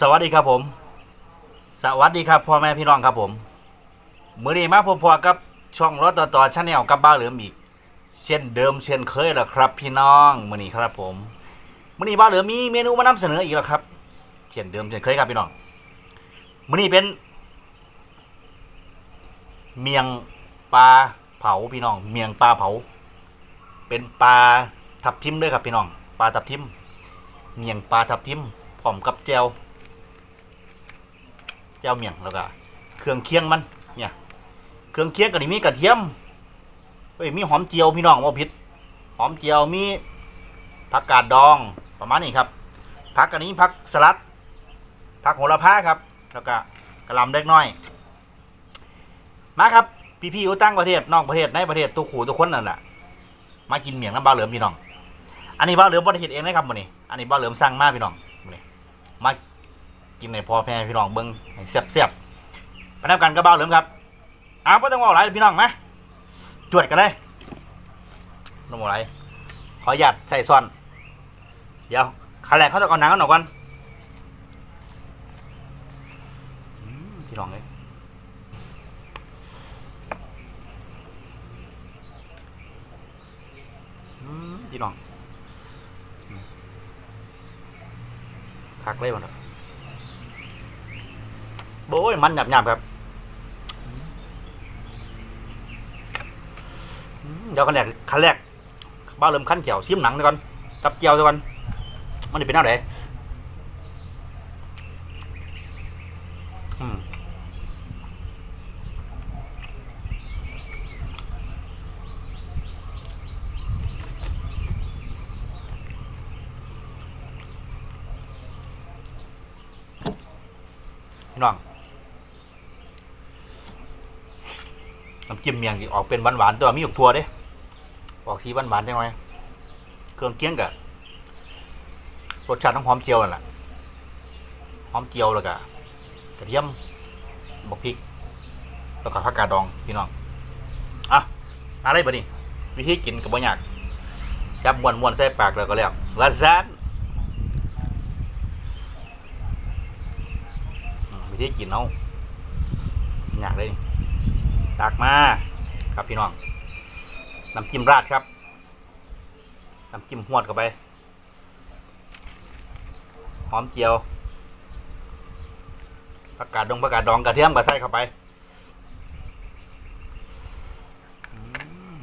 สวัสดีครับผม สวัสดีครับพ่อแม่พี่น้องครับผมมื้อนี้มาพบๆกับช่องรถต่อต่อชาแนลกับบ้าเหลือมอีก เช่นเดิมเช่นเคยแล้วครับ พี่น้องมื้อนี้ครับผมมื้อนี้บ้าเหลือมมีเมนูมานำเสนออีกแล้วครับเช่นเดิมเช่นเคยครับพี่น้องมื้อนี้เป็น เมียงปลาเผาพี่น้อง เมียงปลาเผา เป็นปลาทับทิมด้วยครับพี่น้องปลาทับทิม เมียงปลาทับทิมพร้อมกับแจว จวเมียงแล้วก็เครื่องเคียงมัน เนี่ย เครื่องเคียงก็นี่มีกระเทียมเอ้ยมีหอมเจียวพี่น้องว่าผิดหอมเจียวมีผักกาดดองประมาณนี้ครับผักอันนี้ผักสลัดผักโหระพาครับ แล้วก็กระลำเล็กน้อย มาครับพี่ๆอยู่ตั้งประเทศนอกประเทศในประเทศทุกขู่ทุกคนนั่นแหละมากินเมียงน้ำบ้าเหลือมพี่น้อง อันนี้บ้าเหลือมบ่ได้เฮ็ดเองนะครับมื้อนี้อันนี้บ้าเหลือมสั่งมาพี่น้องมื้อนี้มา กินในพ่อแม่พี่น้องเบิ่งให้แซ่บๆไปนํกันกับบ้าเหลือมครับเอาวบ่ต้องเว้าหลายพี่น้องมาจวดกันเลยน้องบ่หลขออนุญาตใส่ซ่อน เดี๋ยวขั้นแรกเขาต้องเอาหนังกันออกก่อนพี่น้องเอ้ยพี่น้องอืมคักเลยมันครับ โอ้ยมันหยาบหยาบๆครับเดี๋ยวขั้นแรกขั้นแรกบ้าเริ่มขั้นเจียวชิมหนังก่อนกับเจียวก่อนมันจะเป็นอะไรอืมพี่น้อง น้ำจิ้มเมียงสิออกเป็นหวานๆตัวมีหยกทัวเด้ออกสีหวานๆได้ไหมเครื่องเคียงกับรสชาติของหอมเจียวนั่นแหละหอมเจียวแล้วก็กระเทียมบกพริก แล้วก็ผักกาดดองพี่น้องอะอะไรบะนี่วิธีกินกับบ่ยากจับมวนมวนใส่ปากแล้วก็แล้วลาซานวิธีกินเอาอยากเลยนี่ ตักมาครับพี่น้องน้ำจิ้มราดครับน้ำจิ้มหวดเข้าไปหอมเจียวผักกาดดองผักกาดดองกระเทียมกระใส่เข้าไปอืม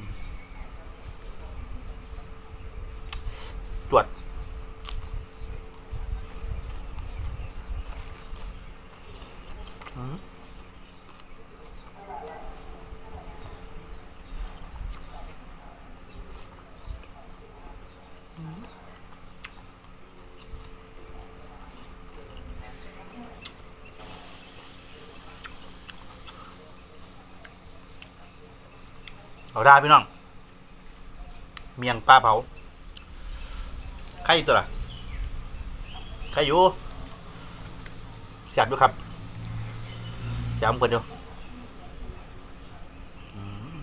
จวดอืม เอาได้พี่น้อง เมียงปลาเผาใครอีตัวล่ะใครอยู่แสบอยู่ครับย้ำกันดูอืม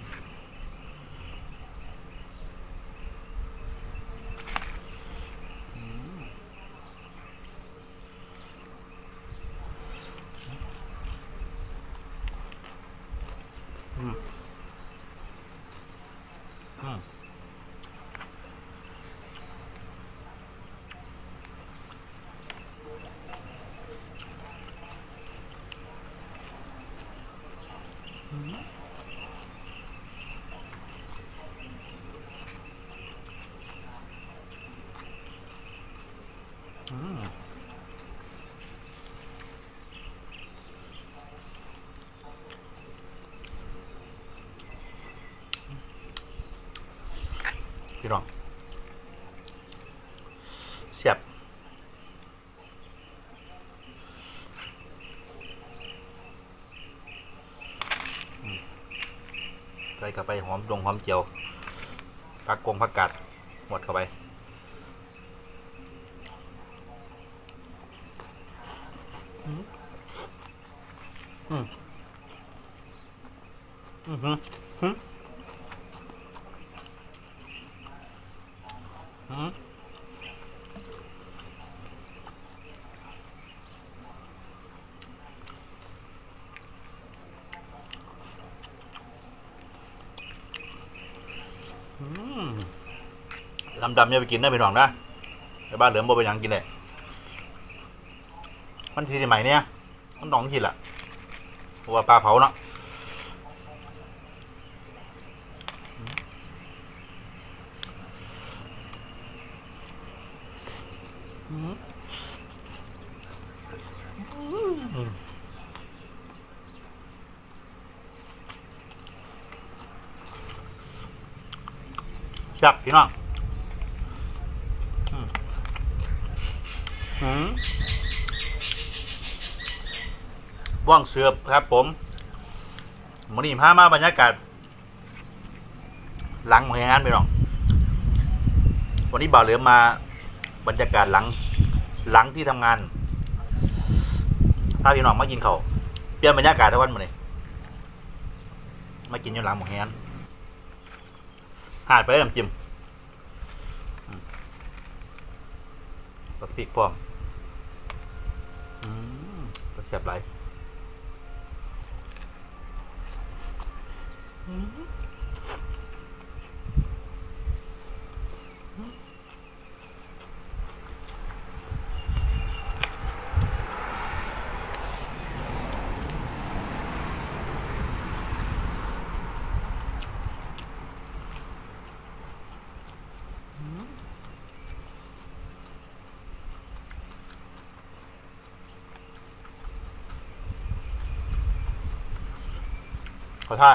อืมอืมอืม อืมพี่น้องเสียบอืมใส่ เข้าไปหอมดงหอมเจียวผักกงผักกาดหมดเข้าไปอืมอืมอืออืออืม อืม ลำดำอย่าไปกินนะพี่น้องนะแต่บ้านเหลือมบ่ไปยังกินเลยมันทีใหม่เนี่ยมันต้องกินละว่าปลาเผาเนาะอืมอืมแซ่บพี่น้องอืมอืม ว่างเสือบครับ ผมมันนี่พามาบรรยากาศ หลังของงานไปน้องวันนี้บ่าวเหลือมาบรรยากาศหลัง หลังที่ทำงานพาพี่น้องมากินเขาเปลี่ยนบรรยากาศทุกวันมาเลยมากินอยู่หลังของงานหาดไปน้ำจิ้มอืมปักพริกพร้อมอืมก็แซ่บหลายอืม ขอท่า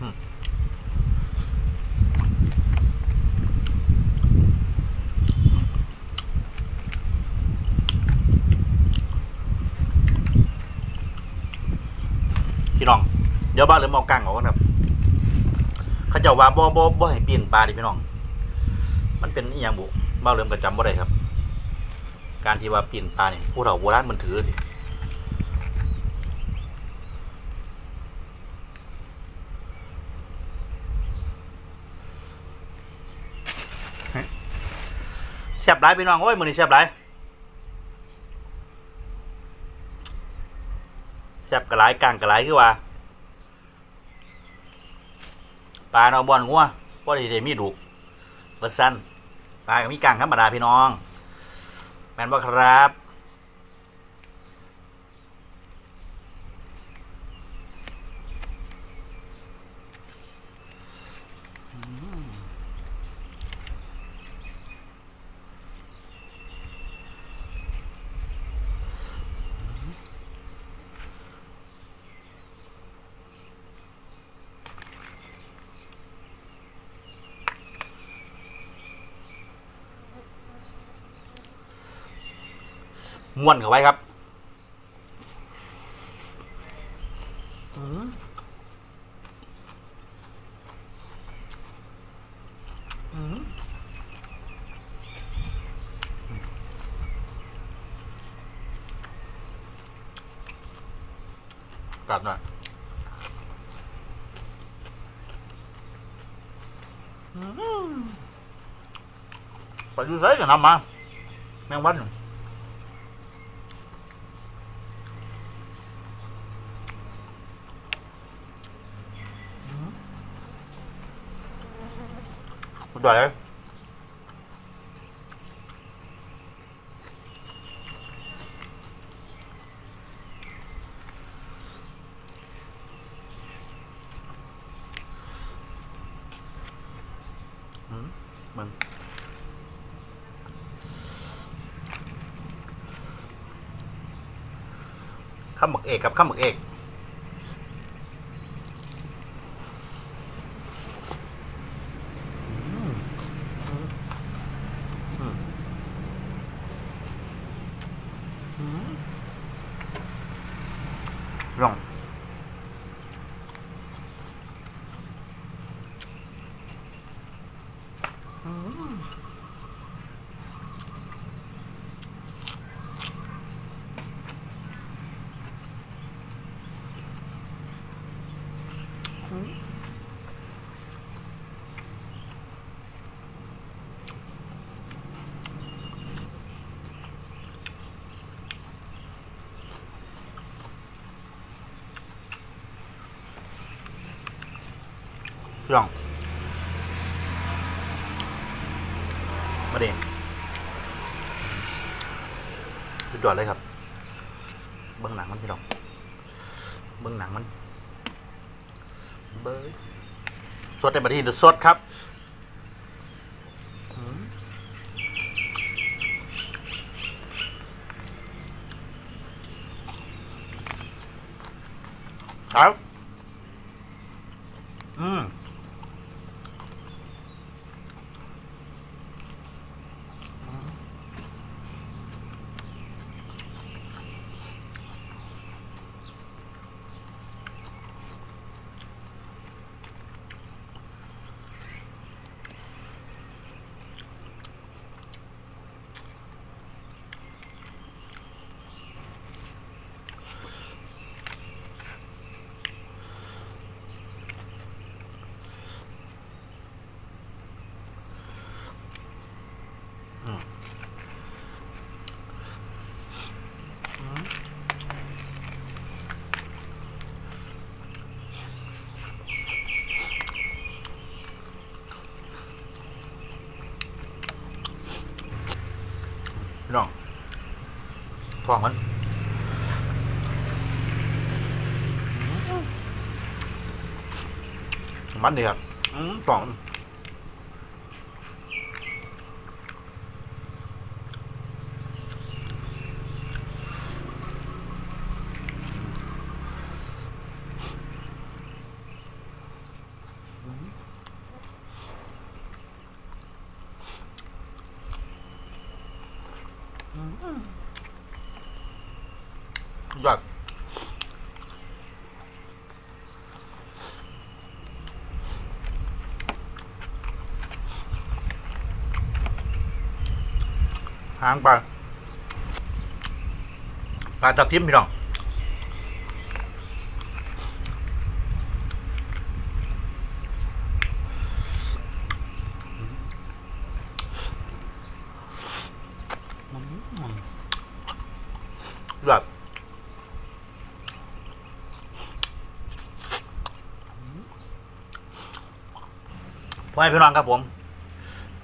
อืมพี่น้อง เดี๋ยวบ้านเหลือมอากังออกก่อครับเขาเจ้าว่าบ่บ่บ่ให้ปีนปลาดิพี่น้อง มันเป็นอีหยังบุบ้านเหลือมก็จำบ่ได้ครับ การที่ว่าปีนปลาเนี่ยผู้เฒ่าโบราณมันถือดิแซ่บหลายพี่น้องโอ้ยมื้อนี้แซ่บหลายแซ่บกระหลายกลางกระหลายคือว่า ปลาเนาะบ่อนงัวบ่ได้ได้มีดุเบอร์ซันปลาก็มีกลางธรรมดาพี่น้องแม่นบ่ครับ ม่วนเข้าไว้ครับกัดหน่อยไปดูไซส์กันนำมาแมงวัน อร่อยไหมมันข้าวหมึกเอกครับข้าวหมึกเอก ง พี่น้องมาดิสุดยอดเลยครับ เบื้องหนังมันพี่น้อง เบื้องหนังมัน เบ้ยสดในประเทศสดครับครับ อืม พี่น้องฟองมันมันดีครับอืมฟอง ยอดหางปลาปลาตะพิมพี่น้องยอด พ่อแม่พี่น้องครับผม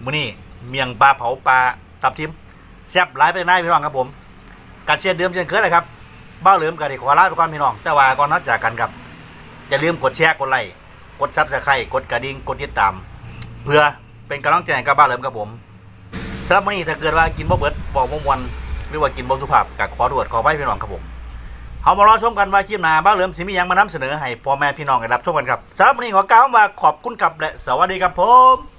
มื้อนี้เมียงปลาเผาปลาตับทิมแซ่บหลายไปหนพี่น้องครับผมการเชียนเดิมเช่นเคยเลยครับบ้าเหลือมกันขอลาไปก่อนพี่น้อง แต่ว่าก่อนนัดจากกันครับอย่าลืมกดแชร์กดไลค์กดซับสไครต์กดกระดิ่งกดติดตาม เพื่อเป็นกำลังใจกับบ้าเหลือมครับผมสำหรับมื้อนี้ถ้าเกิดว่ากินบ่เบิดบอกบ่มวนหรือว่ากินบ่สุภาพก็ขอโทษขอไว้พี่น้องครับผม เอามารอชมกันว่าคลิปหน้าบ้าเหลิมสิมีหยังมานำเสนอให้พ่อแม่พี่น้องได้รับชมกันครับสำหรับวันนี้ขอกล่าวว่าขอบคุณครับและสวัสดีครับผม